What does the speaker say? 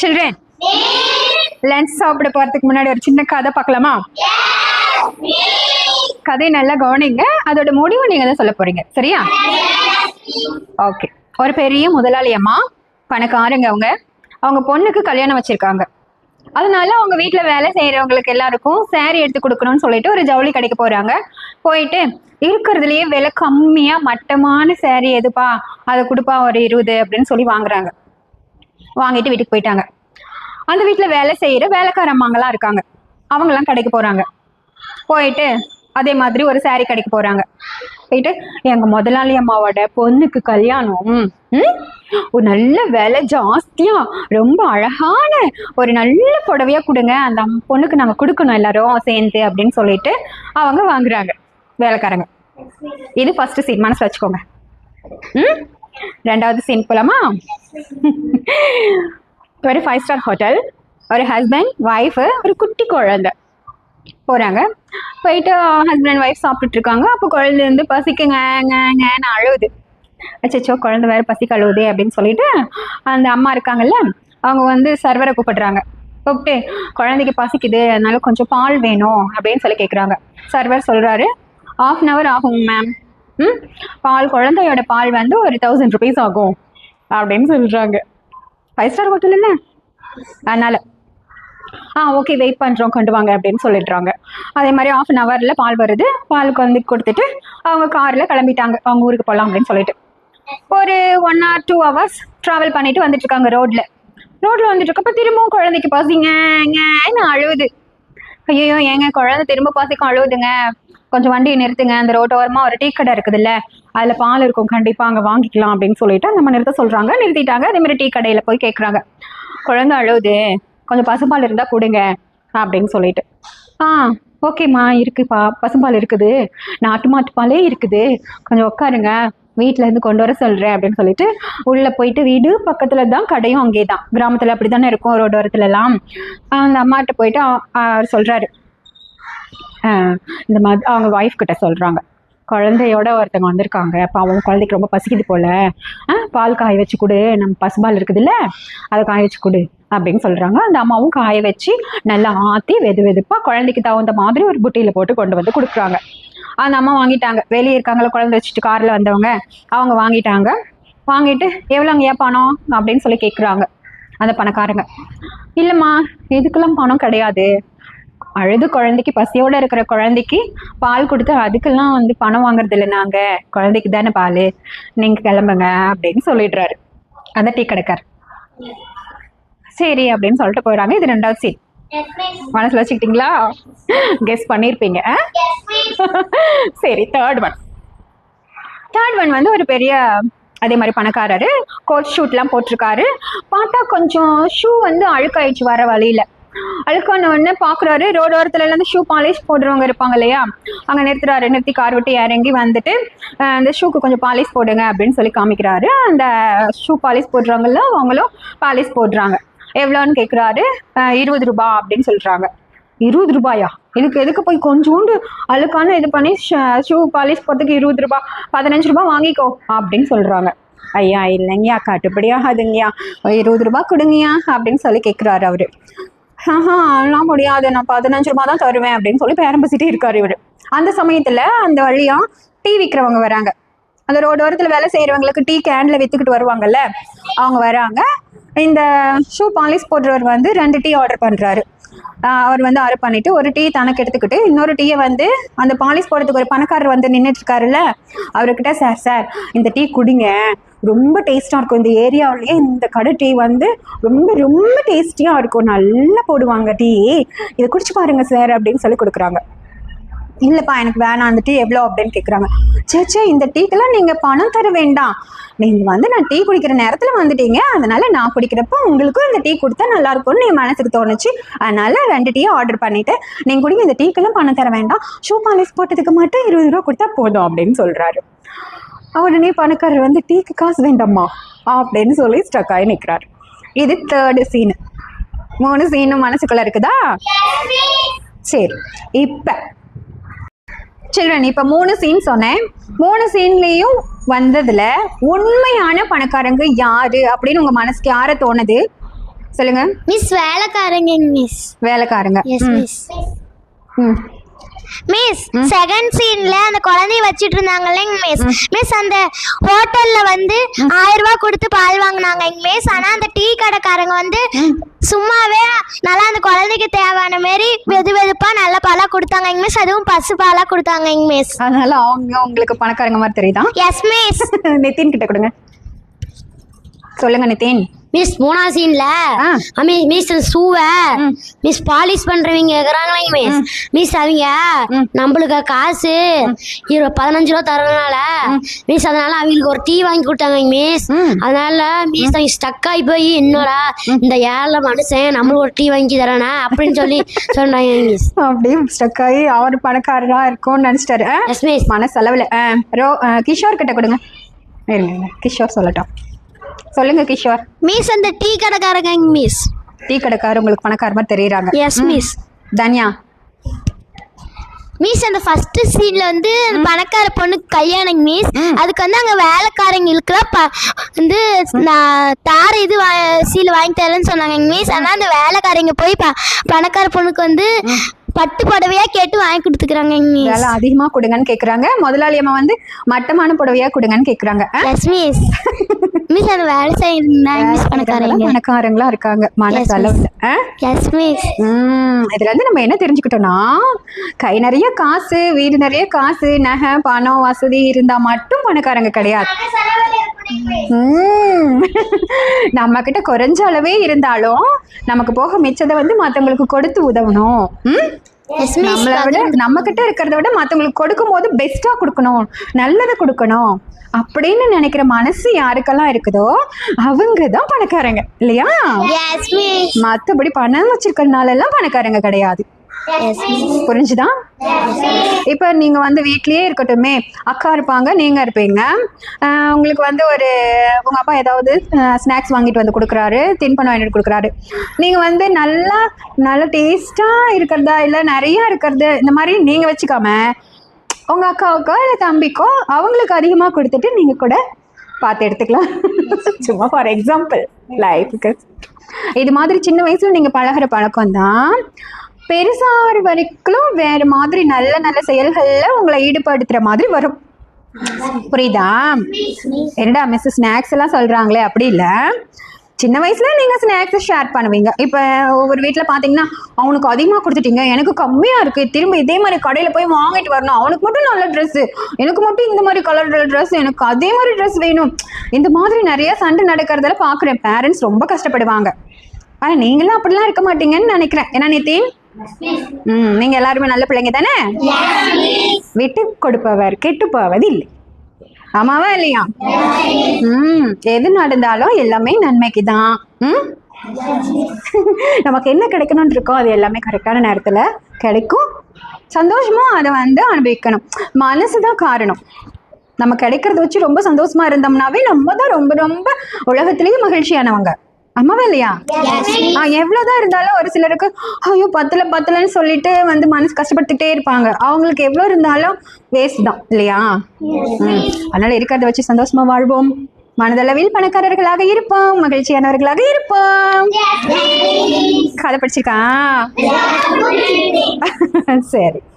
Children lunch சாப்பிட போறதுக்கு முன்னாடி ஒரு சின்ன கதை பார்க்கலாமா? கதை நல்லா கவனிங்க. அதோட முடிவு நீங்க தான் சொல்ல போறீங்க. சரியா? ஓகே ஒரு பெரிய முதலாளி அம்மா பணக்காரங்க அவங்க. அவங்க பொண்ணுக்கு கல்யாணம் வச்சிருக்காங்க. அதனால அவங்க வீட்டில் வேலை செய்யறவங்களுக்கு எல்லாருக்கும் சேரீ எடுத்து கொடுக்கணும்னு சொல்லிட்டு ஒரு ஜவுளி கடைக்கு போறாங்க. போயிட்டு இருக்கிறதுலயே விலை கம்மியா மட்டமான சேரீ எதுப்பா? அதை கொடுப்பா ஒரு இருபது அப்படின்னு சொல்லி வாங்குறாங்க. வாங்கிட்டு வீட்டுக்கு போயிட்டாங்க. அந்த வீட்டில் வேலை செய்கிற வேலைக்கார அம்மாங்களாம் இருக்காங்க. அவங்களாம் கடைக்கு போகிறாங்க போயிட்டு அதே மாதிரி ஒரு சாரி கடைக்கு போகிறாங்க போயிட்டு எங்கள் முதலாளி அம்மாவோட பொண்ணுக்கு கல்யாணம். ம், ஒரு நல்ல விலை ஜாஸ்தியாக ரொம்ப அழகான ஒரு நல்ல புடவையா கொடுங்க. அந்த பொண்ணுக்கு நாங்கள் கொடுக்கணும் எல்லாரும் சேர்ந்து அப்படின்னு சொல்லிட்டு அவங்க வாங்குறாங்க. வேலைக்காரங்க. இது ஃபர்ஸ்ட் சீன் மனசு வச்சுக்கோங்க. ம் ரெண்டாவது சீன் போலாமா? ஒரு ஃபைவ் ஸ்டார் ஹோட்டல் ஒரு ஹஸ்பண்ட் ஒய்ஃபு ஒரு குட்டி குழந்தை போகிறாங்க போயிட்டு ஹஸ்பண்ட் அண்ட் ஒய்ஃப் சாப்பிட்டுட்டு இருக்காங்க. அப்போ குழந்தை வந்து பசிக்குங்க ngன்னு அழுவுது. அச்சச்சோ குழந்தை வேறு பசிக்கு அழுவுதே அப்படின்னு சொல்லிட்டு அந்த அம்மா இருக்காங்கல்ல அவங்க வந்து சர்வரை கூப்பிடுறாங்க. கூப்பிட்டு குழந்தைக்கு பசிக்குது அதனால கொஞ்சம் பால் வேணும் அப்படின்னு சொல்லி கேட்குறாங்க சர்வர் சொல்கிறாரு ஆஃப் அன் ஹவர் ஆகும் மேம் ம்? பால் குழந்தையோட பால் வந்து ஒரு தௌசண்ட் ருபீஸ் ஆகும் அப்படின்னு சொல்கிறாங்க ஃபைவ் ஸ்டார் ஹோட்டல் என்ன? அதனால். ஆ ஓகே வெயிட் பண்ணுறோம் கொண்டு வாங்க அப்படின்னு சொல்லிடுறாங்க. அதே மாதிரி ஆஃப் அன் ஹவரில் பால் வருது. பால் வந்து கொடுத்துட்டு அவங்க காரில் கிளம்பிட்டாங்க. அவங்க ஊருக்கு போகலாம் அப்படின்னு சொல்லிட்டு. ஒரு one or two hours travel பண்ணிட்டு வந்துட்டு இருக்காங்க ரோட்ல ரோட்ல வந்துட்டு இருக்கப்ப திரும்பவும் குழந்தைக்கு பசிங்க ங்கன்னு அழுவுது. ஐயோ ஏங்க குழந்தை திரும்ப பசிக்கும் அழுவுதுங்க. கொஞ்சம் வண்டியை நிறுத்துங்க. அந்த ரோட்டோரமா ஒரு டீ கடை இருக்குதுல்ல அதுல பால் இருக்கும். கண்டிப்பா அங்க வாங்கிக்கலாம் அப்படின்னு சொல்லிட்டு நம்ம நிறுத்த சொல்றாங்க. நிறுத்திட்டாங்க. அதே மாதிரி டீ கடையில போய் கேக்குறாங்க. குழந்தை அழுவுது. கொஞ்சம் பசும்பால் இருந்தா கொடுங்க அப்படின்னு சொல்லிட்டு. ஆ ஓகேம்மா இருக்குப்பா. பசும்பால் இருக்குது. நாட்டு மாட்டு பாலே இருக்குது. கொஞ்சம் உட்காருங்க. வீட்டிலேருந்து இருந்து கொண்டு வர சொல்றேன் அப்படின்னு சொல்லிட்டு உள்ள போயிட்டு வீடு பக்கத்துல தான் கடையும் அங்கே தான் கிராமத்துல அப்படிதானே இருக்கும் ரோடோரத்துலலாம் அந்த அம்மாட்ட போயிட்டு அவர் சொல்றாரு. இந்த மாதிரி அவங்க ஒய்ஃப் கிட்ட சொல்கிறாங்க குழந்தையோட ஒருத்தவங்க வந்திருக்காங்க. அப்போ அவங்க குழந்தைக்கு ரொம்ப பசிக்குது போல. ஆ பால் காய வச்சு கொடு. நம்ம பசுபால் இருக்குதுல்ல அதை காய வச்சு கொடு அப்படின்னு சொல்கிறாங்க அந்த அம்மாவும் காய வச்சு நல்லா ஆற்றி வெது வெதுப்பாக குழந்தைக்கு தகுந்த மாதிரி ஒரு புட்டியில் போட்டு கொண்டு வந்து கொடுக்குறாங்க. அந்த அம்மா வாங்கிட்டாங்க. வெளியே இருக்காங்களா குழந்தை வச்சுட்டு காரில் வந்தவங்க. அவங்க வாங்கிட்டாங்க. வாங்கிட்டு எவ்வளோங்கய்யா பணம் அப்படின்னு சொல்லி கேட்குறாங்க அந்த பணக்காரங்க. இல்லைம்மா இதுக்கெல்லாம் பணம் கிடையாது. அழுது குழந்தைக்கு பசியோட இருக்கிற குழந்தைக்கு பால் கொடுத்து அதுக்கெல்லாம் வந்து பணம் வாங்குறது இல்லை நாங்க. குழந்தைக்கு தானே பால். நீங்க கிளம்புங்க அப்படின்னு சொல்லிடுறாரு. அந்த டீ கடைக்கார். சரி அப்படின்னு சொல்லிட்டு போயிடுறாங்க. இது ரெண்டாவது சீன் மனசுல வச்சுக்கிட்டீங்களா? கெஸ் பண்ணியிருப்பீங்க ஆ? சரி தேர்ட் ஒன் தேர்ட் ஒன் வந்து ஒரு பெரிய அதே மாதிரி பணக்காரரு. கோட் ஷூட்லாம் போட்டிருக்காரு. பார்த்தா கொஞ்சம் ஷூ வந்து அழுக்காயிடுச்சு வர வழியில. அழுக்கான உடனே பார்க்குறாரு ரோடோரத்துல இருந்து ஷூ பாலிஷ் போடுறவங்க இருப்பாங்க இல்லையா? அங்கே நிறுத்துறாரு. நிறுத்தி கார் விட்டு இறங்கி வந்துட்டு அந்த ஷூக்கு கொஞ்சம் பாலிஷ் போடுங்க அப்படின்னு சொல்லி காமிக்கிறாரு. அந்த ஷூ பாலிஷ் போடுறவங்கள அவங்களும் பாலிஷ் போடுறாங்க. எவ்வளோன்னு கேட்குறாரு இருபது ரூபா அப்படின்னு சொல்கிறாங்க இருபது ரூபாயா? இதுக்கு எதுக்கு போய் கொஞ்சோண்டு அழுக்கான இது பண்ணி ஷூ பாலிஷ் போகிறதுக்கு இருபது ரூபாய் பதினஞ்சு ரூபாய் வாங்கிக்கோ அப்படின்னு சொல்கிறாங்க ஐயா இல்லைங்கய்யா கட்டுப்படி ஆகாதுங்கய்யா. இருபது ரூபாய் கொடுங்கய்யா அப்படின்னு சொல்லி கேட்குறாரு அவரு. ஆஹா அதெல்லாம் முடியாது. நான் பதினஞ்சு ரூபா தான் தருவேன் அப்படின்னு சொல்லி பேரம் இருக்காரு இவர். அந்த சமயத்துல அந்த வழியா டீ விற்கிறவங்க வராங்க. அந்த ரோடோரத்தில் வேலை செய்கிறவங்களுக்கு டீ கேனில் விற்றுக்கிட்டு வருவாங்கல்ல அவங்க வராங்க. இந்த ஷூ பாலிஷ் போடுறவர் வந்து ரெண்டு டீ ஆர்டர் பண்ணுறாரு அவர் வந்து ஆர்டர் பண்ணிட்டு ஒரு டீ தனக்கு எடுத்துக்கிட்டு இன்னொரு டீயை வந்து அந்த பாலிஷ் போடுறதுக்கு ஒரு பணக்காரர் வந்து நின்றுட்டு இருக்காருல்ல அவர்கிட்ட சார் சார் இந்த டீ குடிங்க. ரொம்ப டேஸ்ட்டாக இருக்கும். இந்த ஏரியாவிலேயே இந்த கடை டீ வந்து ரொம்ப ரொம்ப டேஸ்டியாக இருக்கும். நல்லா போடுவாங்க டீ. இதை குடிச்சு பாருங்க சார் அப்படின்னு சொல்லி கொடுக்குறாங்க. இல்லைப்பா எனக்கு வேணாம். அந்த டீ எவ்வளோ அப்படின்னு கேட்குறாங்க சேச்சே இந்த டீக்கெல்லாம் நீங்கள் பணம் தர வேண்டாம். நீங்கள் வந்து நான் டீ குடிக்கிற நேரத்தில் வந்துட்டீங்க. அதனால நான் குடிக்கிறப்போ உங்களுக்கும் இந்த டீ கொடுத்தா நல்லாயிருக்கும்னு என் மனசுக்கு தோணுச்சு. அதனால ரெண்டு டீயை ஆர்டர் பண்ணிவிட்டு நீங்கள் குடிங்க இந்த டீக்கெல்லாம் பணம் தர வேண்டாம். ஷூ பாலிஸ் போட்டதுக்கு மட்டும் இருபது ரூபா கொடுத்தா போதும் அப்படின்னு சொல்கிறாரு உடனே பணக்காரர் வந்து டீக்கு காசு வேண்டாம்மா அப்படின்னு சொல்லி ஸ்டக் ஆகி நிற்கிறார் இது தேர்டு சீனு மூணு சீனும் மனசுக்குள்ள இருக்குதா? சரி இப்போ. சில்ட்ரன் இப்போ மூணு சீன் சொன்னேன். மூணு சீன்லேயும் வந்ததுல உண்மையான பணக்காரங்க யாரு அப்படின்னு உங்க மனசுக்கு யாரை தோணுது? சொல்லுங்க. மிஸ் வேலைக்காரங்க மிஸ் வேலைக்காரங்க. ம், மிஸ் செகண்ட் சீன்ல அந்த குழந்தைய வச்சிட்டு இருந்தாங்கல்ல மிஸ் மிஸ் அந்த ஹோட்டல்ல வந்து ஆயிரம் ரூபாய் கொடுத்து பால் வாங்கினாங்க மிஸ் ஆனா அந்த டீ கடைக்காரங்க வந்து சும்மாவே நல்லா அந்த குழந்தைக்கு தேவையான மாதிரி வெது வெதுப்பா நல்ல பாலா கொடுத்தாங்க மிஸ் அதுவும் பசு பாலா கொடுத்தாங்க மிஸ் அதனால அவங்க உங்களுக்கு பணக்காரங்க மாதிரி தெரியுதா? எஸ் மிஸ் நிதின் கிட்ட கொடுங்க. சொல்லுங்க நிதின் மிஸ் மூணா சீன்ல. மிஸ் சூவை ம். மிஸ் பாலிஷ் பண்றவங்க இருக்கிறாங்களே மிஸ் மிஸ் அவங்க. நம்மளுக்கு காசு இரு பதினஞ்சு ரூபா தரனால மிஸ் அதனால அவங்களுக்கு ஒரு டீ வாங்கி கொடுத்தாங்க மிஸ். அதனால மிஸ் அவங்க ஸ்டக் ஆகி போய் என்னடா இந்த ஏழை மனுஷன் நம்மளுக்கு ஒரு டீ வாங்கி தரானா அப்படின்னு சொல்லி சொன்னாங்க மிஸ் அப்படியே ஸ்டக் ஆகி அவர் பணக்காரரா இருக்கும்னு நினைச்சிட்டாரு. மனசளவில். ரோ கிஷோர் கிட்ட கொடுங்க. இருங்க. கிஷோர் சொல்லட்டும். சொல்லுங்க கிஷோர். மிஸ் அந்த டீ கடைக்காரங்க மிஸ் டீ கடைக்காரர் உங்களுக்கு பணக்கார மாதிரி தெரியுறாங்க எஸ் மிஸ் தன்யா. மிஸ் அந்த ஃபர்ஸ்ட் சீன்ல வந்து பணக்கார பொண்ணுக்கு கல்யாணம் மிஸ் அதுக்கு வந்து அங்க வேலைக்காரங்களுக்கு ப வந்து நான் தார இது சீல் வாங்கி தரேன்னு சொன்னாங்க மிஸ் ஆனா அந்த வேலைக்காரங்க போய் பணக்கார பொண்ணுக்கு வந்து பட்டு புடவையா கேட்டு வாங்கி கொடுத்துக்கிறாங்க வேலை அதிகமா கொடுங்கன்னு கேக்குறாங்க. முதலாளி அம்மா வந்து மட்டமான புடவையா கொடுங்கன்னு கேக்குறாங்க? எஸ் மிஸ் மிஸ் அந்த வேலை செய்யறாங்க மிஸ் பணக்காரங்க. பணக்காரங்களா இருக்காங்க. மனசளவில்? எஸ் மிஸ் இதுல இருந்து நம்ம என்ன தெரிஞ்சுக்கிட்டோம்னா கை நிறைய காசு வீடு நிறைய காசு நகை பணம் வசதி இருந்தா மட்டும் பணக்காரங்க கிடையாது. நம்ம கிட்ட குறைஞ்ச அளவே இருந்தாலும் நமக்கு போக மிச்சத்தை வந்து மத்தவங்களுக்கு கொடுத்து உதவணும். நம்மளை விட நம்ம கிட்ட இருக்கிறத விட மத்தவங்களுக்கு கொடுக்கும் போது பெஸ்டா கொடுக்கணும். நல்லதை கொடுக்கணும். அப்படின்னு நினைக்கிற மனசு யாருக்கெல்லாம் இருக்குதோ அவங்க தான் பணக்காரங்க. இல்லையா? மத்தபடி பணம் வச்சிருக்கறனால எல்லாம் பணக்காரங்க கிடையாது. புரிஞ்சுதா? இப்போ நீங்க வந்து வீட்லயே இருக்கட்டுமே அக்கா இருப்பாங்க நீங்க இருப்பீங்க. உங்களுக்கு வந்து ஒரு உங்க அப்பா ஏதாவது ஸ்நாக்ஸ் வாங்கிட்டு வந்து கொடுக்குறாரு தின்பண்டம் வாங்கிட்டு கொடுக்குறாரு. நீங்க வந்து நல்லா நல்ல டேஸ்டா இருக்கிறதா இல்ல நிறைய இருக்கிறது இந்த மாதிரி நீங்க வச்சுக்காம உங்க அக்காவுக்கோ இல்லை தம்பிக்கோ அவங்களுக்கு அதிகமாக கொடுத்துட்டு நீங்க கூட பார்த்து எடுத்துக்கலாம். சும்மா ஃபார் எக்ஸாம்பிள் லைஃபுக்கு இது மாதிரி சின்ன வயசுல நீங்க பழகுற பழக்கம் தான் பெருசாகிற வரைக்கும் வேறு மாதிரி நல்ல நல்ல செயல்களில் உங்களை ஈடுபடுத்துகிற மாதிரி வரும். புரியுதா? என்னடா மிஸ் ஸ்நாக்ஸ் எல்லாம் சொல்கிறாங்களே அப்படி இல்லை. சின்ன வயசுல நீங்க ஸ்நாக்ஸ் ஷேர் பண்ணுவீங்க. இப்போ ஒவ்வொரு வீட்டில் பார்த்தீங்கன்னா அவனுக்கு அதிகமாக கொடுத்துட்டீங்க எனக்கு கம்மியாக இருக்கு. திரும்ப இதே மாதிரி கடையில் போய் வாங்கிட்டு வரணும். அவனுக்கு மட்டும் நல்ல ட்ரெஸ்ஸு எனக்கு மட்டும் இந்த மாதிரி கலர் ட்ரெஸ் எனக்கு அதே மாதிரி ட்ரெஸ் வேணும். இந்த மாதிரி நிறைய சண்டை நடக்கிறதால பார்க்குறேன் பேரண்ட்ஸ் ரொம்ப கஷ்டப்படுவாங்க. ஆனால் நீங்களும் அப்படிலாம் இருக்க மாட்டீங்கன்னு நினைக்கிறேன். ஏன்னா நேத்தி ம் நீங்க எல்லாருமே நல்ல பிள்ளைங்க தானே? விட்டு கொடுப்பவர் கெட்டு போவது இல்லை ஆமாவா இல்லையா? ம் எது நடந்தாலும் எல்லாமே நன்மைக்கு தான். ம்? நமக்கு என்ன கிடைக்கணும்னு இருக்கோ அது எல்லாமே கரெக்டான நேரத்தில் கிடைக்கும். சந்தோஷமா அதை வந்து அனுபவிக்கணும். மனசு தான் காரணம். நம்ம கிடைக்கிறத வச்சு ரொம்ப சந்தோஷமா இருந்தோம்னாவே நம்ம தான் ரொம்ப ரொம்ப உலகத்திலேயே மகிழ்ச்சியானவங்க. ஆமாவா இல்லையா? ஆ எவ்வளவுதான் இருந்தாலும் ஒரு சிலருக்கு ஐயோ பத்தல பத்தலன்னு சொல்லிட்டு வந்து மனசு கஷ்டப்பட்டுட்டே இருப்பாங்க. அவங்களுக்கு எவ்வளவு இருந்தாலும் வேஸ்ட் தான் இல்லையா. அதனால இருக்கிறத வச்சு சந்தோஷமா வாழ்வோம். மனதளவில் பணக்காரர்களாக இருப்போம். மகிழ்ச்சியானவர்களாக இருப்போம். கதை படிச்சிருக்கா? சரி.